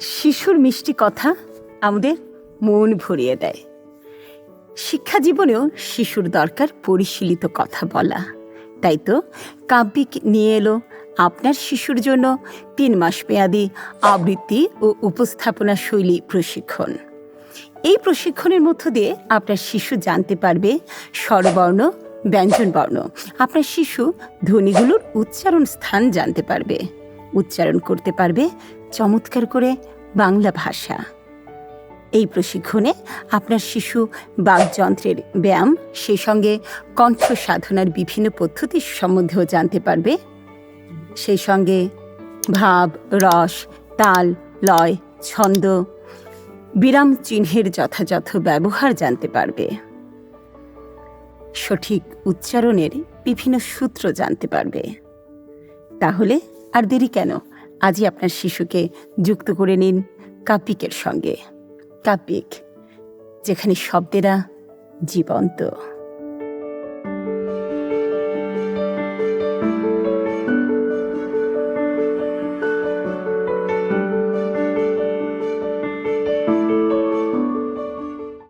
শিশুর মিষ্টি কথা আমাদের মন ভরিয়ে দেয়। শিক্ষা জীবনেও শিশুর দরকার পরিশীলিত কথা বলা। তাই তো কাব্যিক নিয়ে এলো আপনার শিশুর জন্য তিন মাস মেয়াদী আবৃত্তি ও উপস্থাপনা শৈলী প্রশিক্ষণ। এই প্রশিক্ষণের মধ্য দিয়ে আপনার শিশু জানতে পারবে স্বরবর্ণ, ব্যঞ্জনবর্ণ। আপনার শিশু ধ্বনিগুলোর উচ্চারণ স্থান জানতে পারবে। উচ্চারণ করতে পারবে চমৎকার করে বাংলা ভাষা। এই প্রশিক্ষণে আপনার শিশু বাকযন্ত্রের ব্যায়াম, সেই সঙ্গে কণ্ঠ সাধনার বিভিন্ন পদ্ধতি সম্বন্ধেও জানতে পারবে। সেই সঙ্গে ভাব, রস, তাল, লয়, ছন্দ, বিরাম চিহ্নের যথাযথ ব্যবহার জানতে পারবে। সঠিক উচ্চারণের বিভিন্ন সূত্র জানতে পারবে। তাহলে আর দেরি কেন? আজই আপনার শিশুকে যুক্ত করে নিন কাপিকের সঙ্গে। কাপিক যেখানে শব্দেরা জীবন্ত।